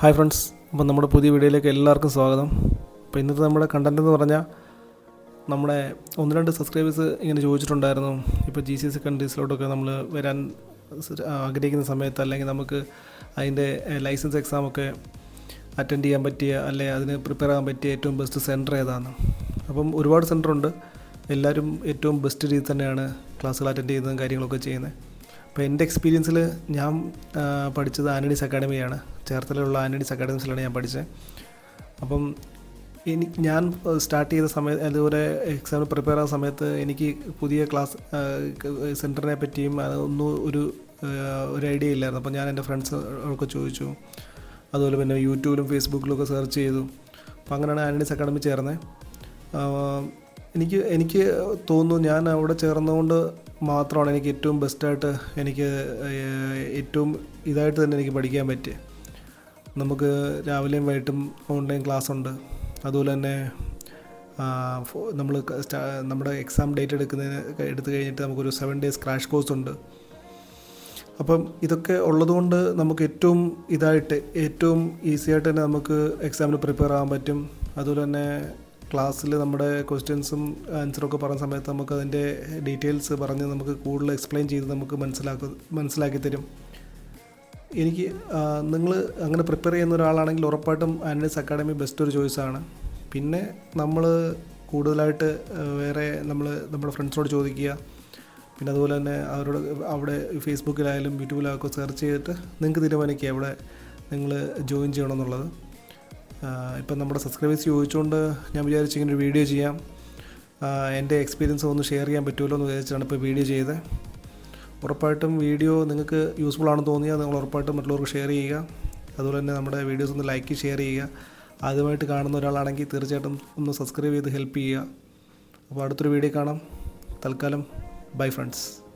Hi friends അപ്പം നമ്മുടെ പുതിയ വീഡിയോയിലേക്ക് എല്ലാവർക്കും സ്വാഗതം. അപ്പോൾ ഇന്നത്തെ നമ്മുടെ കണ്ടന്റ് എന്ന് പറഞ്ഞാൽ നമ്മുടെ ഒന്ന് രണ്ട് സബ്സ്ക്രൈബേഴ്സ് ഇങ്ങനെ ചോദിച്ചിട്ടുണ്ടായിരുന്നു. ഇപ്പോൾ ജി സി സി കൺട്രീസിലോട്ടൊക്കെ നമ്മൾ വരാൻ ആഗ്രഹിക്കുന്ന സമയത്ത് അല്ലെങ്കിൽ നമുക്ക് അതിന്റെ ലൈസൻസ് എക്സാമൊക്കെ അറ്റൻഡ് ചെയ്യാൻ പറ്റിയ അല്ലെ അതിന് പ്രിപ്പയർ ആകാൻ പറ്റിയ ഏറ്റവും ബെസ്റ്റ് സെന്റർ ഏതാണ് അപ്പം ഒരുപാട് സെന്ററുണ്ട് എല്ലാവരും ഏറ്റവും ബെസ്റ്റ് രീതി തന്നെയാണ് ക്ലാസ്സുകൾ അറ്റൻഡ് ചെയ്യുന്നതും കാര്യങ്ങളൊക്കെ ചെയ്യുന്നത്. അപ്പോൾ എന്റെ എക്സ്പീരിയൻസിൽ ഞാൻ പഠിച്ചത് ആനഡീസ് അക്കാഡമിയാണ്. ചേർത്തലയിലുള്ള ആനഡീസ് അക്കാഡമിസിലാണ് ഞാൻ പഠിച്ചത്. അപ്പം ഇനി ഞാൻ സ്റ്റാർട്ട് ചെയ്ത സമയത്ത് അതുപോലെ എക്സാം പ്രിപ്പയർ ആകുന്ന സമയത്ത് എനിക്ക് പുതിയ ക്ലാസ് സെന്ററിനെ പറ്റിയും അതൊന്നും ഒരു ഒരു ഐഡിയ ഇല്ലായിരുന്നു. അപ്പോൾ ഞാൻ എന്റെ ഫ്രണ്ട്സ് ഒക്കെ ചോദിച്ചു. അതുപോലെ പിന്നെ യൂട്യൂബിലും ഫേസ്ബുക്കിലും ഒക്കെ സെർച്ച് ചെയ്തു. അപ്പോൾ അങ്ങനെയാണ് ആനഡീസ് അക്കാഡമി ചേർന്നത് എനിക്ക് എനിക്ക് തോന്നുന്നു ഞാൻ അവിടെ ചേർന്നുകൊണ്ട് മാത്രമാണ് എനിക്ക് ഏറ്റവും ബെസ്റ്റായിട്ട് എനിക്ക് ഏറ്റവും ഇതായിട്ട് തന്നെ എനിക്ക് പഠിക്കാൻ പറ്റിയത് നമുക്ക് രാവിലെയും വൈകിട്ടും ഓൺലൈൻ ക്ലാസ് ഉണ്ട്. അതുപോലെ തന്നെ നമ്മൾ നമ്മുടെ എക്സാം ഡേറ്റ് എടുക്കുന്നതിന് എടുത്തു കഴിഞ്ഞിട്ട് നമുക്കൊരു സെവൻ ഡേയ്സ് ക്രാഷ് കോഴ്സ് ഉണ്ട്. അപ്പം ഇതൊക്കെ ഉള്ളതുകൊണ്ട് നമുക്ക് ഏറ്റവും ഇതായിട്ട് ഏറ്റവും ഈസിയായിട്ട് തന്നെ നമുക്ക് എക്സാമിന് പ്രിപ്പയർ ആകാൻ പറ്റും. അതുപോലെ തന്നെ ക്ലാസ്സിൽ നമ്മുടെ ക്വസ്റ്റ്യൻസും ആൻസറൊക്കെ പറഞ്ഞ സമയത്ത് നമുക്ക് അതിന്റെ ഡീറ്റെയിൽസ് പറഞ്ഞ് നമുക്ക് കൂടുതൽ എക്സ്പ്ലെയിൻ ചെയ്ത് നമുക്ക് മനസ്സിലാക്കി മനസ്സിലാക്കി തരും. എനിക്ക് നിങ്ങൾ അങ്ങനെ പ്രിപ്പയർ ചെയ്യുന്ന ഒരാളാണെങ്കിൽ ഉറപ്പായിട്ടും ആൻഡേഴ്സ് അക്കാഡമി ബെസ്റ്റ് ഒരു ചോയ്സാണ് പിന്നെ നമ്മൾ കൂടുതലായിട്ട് വേറെ നമ്മൾ നമ്മുടെ ഫ്രണ്ട്സിനോട് ചോദിക്കുക. പിന്നെ അതുപോലെ തന്നെ അവരോട് അവിടെ ഫേസ്ബുക്കിലായാലും യൂട്യൂബിലൊക്കെ സെർച്ച് ചെയ്തിട്ട് നിങ്ങൾക്ക് തീരുമാനിക്കുക എവിടെ നിങ്ങൾ ജോയിൻ ചെയ്യണമെന്നുള്ളത് ഇപ്പം നമ്മുടെ സബ്സ്ക്രൈബേഴ്സ് ചോദിച്ചുകൊണ്ട് ഞാൻ വിചാരിച്ചു ഇങ്ങനെ ഒരു വീഡിയോ ചെയ്യാം. എന്റെ എക്സ്പീരിയൻസ് ഒന്ന് ഷെയർ ചെയ്യാൻ പറ്റുമല്ലോ എന്ന് വിചാരിച്ചാണ് ഇപ്പോൾ വീഡിയോ ചെയ്തത് ഉറപ്പായിട്ടും വീഡിയോ നിങ്ങൾക്ക് യൂസ്ഫുൾ ആണെന്ന് തോന്നിയാൽ നിങ്ങൾ ഉറപ്പായിട്ടും മറ്റുള്ളവർക്ക് ഷെയർ ചെയ്യുക. അതുപോലെ തന്നെ നമ്മുടെ വീഡിയോസ് ഒന്ന് ലൈക്ക് ഷെയർ ചെയ്യുക. ആദ്യമായിട്ട് കാണുന്ന ഒരാളാണെങ്കിൽ തീർച്ചയായിട്ടും ഒന്ന് സബ്സ്ക്രൈബ് ചെയ്ത് ഹെൽപ്പ് ചെയ്യുക. അപ്പോൾ അടുത്തൊരു വീഡിയോ കാണാം. തൽക്കാലം ബൈ ഫ്രണ്ട്സ്